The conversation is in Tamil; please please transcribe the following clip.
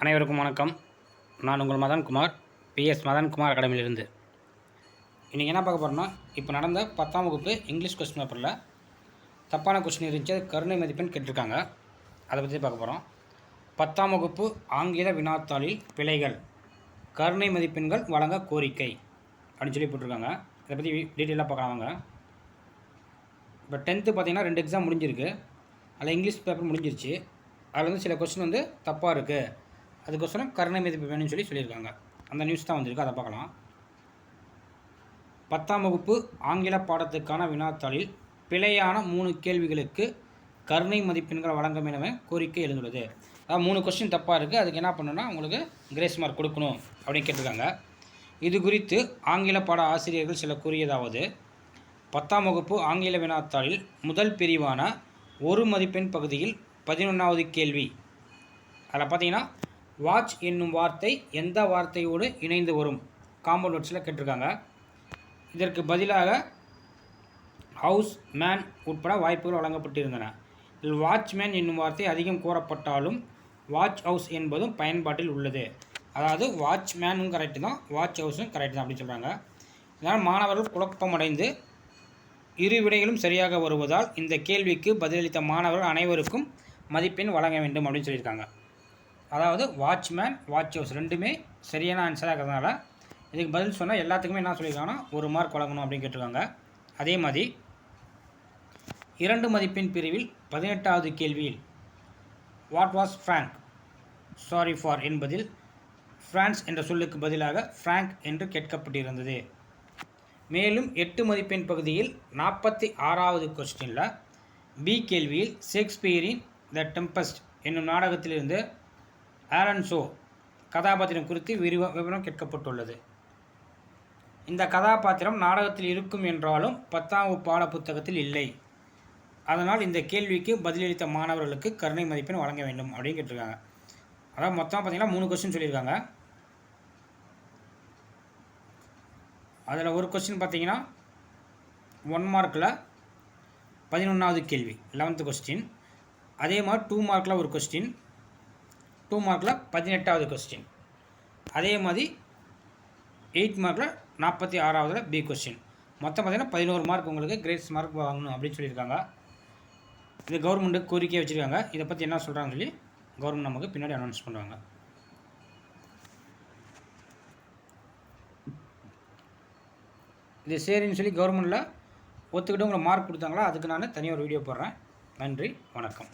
அனைவருக்கும் வணக்கம். நான் உங்கள் மதன்குமார் பிஎஸ் மதன்குமார் அகாடமியிலிருந்து. இன்றைக்கி என்ன பார்க்க போகிறோம்னா இப்போ நடந்த பத்தாம் வகுப்பு இங்கிலீஷ் கொஸ்டின் பேப்பரில் தப்பான கொஸ்டின் இருந்துச்சு அது கருணை மதிப்பெண் கேட்டிருக்காங்க. அதை பற்றி பார்க்க போகிறோம் பத்தாம் வகுப்பு ஆங்கில வினாத்தாளில் பிழைகள் கருணை மதிப்பெண்கள் வழங்க கோரிக்கை அப்படின்னு சொல்லி போட்டிருக்காங்க. இதை பற்றி டீட்டெயிலாக பார்க்கலாம் இப்போ டென்த்து பார்த்தீங்கன்னா ரெண்டு எக்ஸாம் முடிஞ்சிருக்கு. அதில் இங்கிலீஷ் பேப்பர் முடிஞ்சிருச்சு. அதில் வந்து சில கொஸ்டின் வந்து தப்பாக இருக்குது அதுக்கோசரம் கருணை மதிப்பு வேணும்னு சொல்லி சொல்லியிருக்காங்க. அந்த நியூஸ் தான் வந்திருக்கு. அதை பார்க்கலாம். பத்தாம் வகுப்பு ஆங்கில பாடத்துக்கான வினாத்தாளில் பிழையான மூணு கேள்விகளுக்கு கருணை மதிப்பெண்கள் வழங்க வேண்டும் கோரிக்கை எழுந்துள்ளது. அதாவது மூணு கொஸ்டின் தப்பாக இருக்குது அதுக்கு என்ன பண்ணணும்னா உங்களுக்கு கிரேஸ் மார்க் கொடுக்கணும் அப்படின்னு கேட்டிருக்காங்க. இது குறித்து ஆங்கில பாட ஆசிரியர்கள் சில கூறியதாவது பத்தாம் வகுப்பு ஆங்கில வினாத்தாளில் முதல் பிரிவான ஒரு மதிப்பெண் பகுதியில் பதினொன்றாவது கேள்வி. அதில் பார்த்தீங்கன்னா வாட்ச் என்னும் வார்த்தை எந்த வார்த்தையோடு இணைந்து வரும்? காம்பவுண்ட் வேர்ட்ஸில் கேட்டிருக்காங்க. இதற்கு பதிலாக ஹவுஸ் மேன் உட்பட வாய்ப்புகள் வழங்கப்பட்டிருந்தன. இதில் வாட்ச்மேன் என்னும் வார்த்தை அதிகம் கூறப்பட்டாலும் வாட்ச் ஹவுஸ் என்பதும் பயன்பாட்டில் உள்ளது. அதாவது வாட்ச்மேனும் கரெக்டு தான் வாட்ச் ஹவுஸும் கரெக்டு தான் அப்படின்னு சொல்கிறாங்க இதனால் மாணவர்கள் குழப்பமடைந்து இரு விடைகளும் சரியாக வருவதால் இந்த கேள்விக்கு பதிலளித்த மாணவர்கள் அனைவருக்கும் மதிப்பெண் வழங்க வேண்டும் அப்படின்னு சொல்லியிருக்காங்க. அதாவது வாட்ச்மேன் வாட்ச் ஹவுஸ் ரெண்டுமே சரியான ஆன்சராக இருக்கிறதுனால இதுக்கு பதில் சொன்னால் எல்லாத்துக்குமே என்ன சொல்லியிருக்காங்கன்னா ஒரு மார்க் வழங்கணும் அப்படின்னு கேட்டிருக்காங்க. அதே மாதிரி இரண்டு மதிப்பெண் பிரிவில் பதினெட்டாவது கேள்வியில் what was Frank sorry for என்பதில் ஃப்ரான்ஸ் என்ற சொல்லுக்கு பதிலாக ஃப்ராங்க் என்று கேட்கப்பட்டிருந்தது. மேலும் எட்டு மதிப்பெண் பகுதியில் நாற்பத்தி ஆறாவது கொஸ்டினில் பி கேள்வியில் ஷேக்ஸ்பியரின் த டெம்பஸ்ட் என்னும் நாடகத்திலிருந்து ஆலன்சோ கதாபாத்திரம் குறித்து விரிவ விவரம் கேட்கப்பட்டுள்ளது. இந்த கதாபாத்திரம் நாடகத்தில் இருக்கும் என்றாலும் பத்தாம் பாட புத்தகத்தில் இல்லை. அதனால் இந்த கேள்விக்கு பதிலளித்த மாணவர்களுக்கு கருணை மதிப்பெண் வழங்க வேண்டும் அப்படின்னு கேட்டிருக்காங்க. அதாவது மொத்தம் பார்த்தீங்கன்னா மூணு கொஸ்டின் சொல்லியிருக்காங்க. அதில் ஒரு கொஸ்டின் பார்த்தீங்கன்னா ஒன் மார்க்கில் பதினொன்றாவது கேள்வி லெவன்த்து கொஸ்டின் அதே மாதிரி டூ மார்க்கில் ஒரு கொஸ்டின் டூ மார்க்கில் பதினெட்டாவது கொஸ்டின் அதே மாதிரி எயிட் மார்க்கில் நாற்பத்தி ஆறாவதில் பி கொஸ்டின் மொத்தம் பார்த்திங்கன்னா பதினோரு மார்க் உங்களுக்கு கிரேட்ஸ் மார்க் வாங்கணும் அப்படின்னு சொல்லியிருக்காங்க. இது கவர்மெண்ட்டுக்கு கோரிக்கையை வச்சுருக்காங்க. இதை பற்றி என்ன சொல்கிறாங்கன்னு சொல்லி கவர்மெண்ட் நமக்கு பின்னாடி அனௌன்ஸ் பண்ணுவாங்க. இது சரின்னு சொல்லி கவர்மெண்ட்டில் ஒத்துக்கிட்டு உங்களை மார்க் கொடுத்தாங்களா? அதுக்கு நான் தனியாக ஒரு வீடியோ போடுறேன். நன்றி வணக்கம்.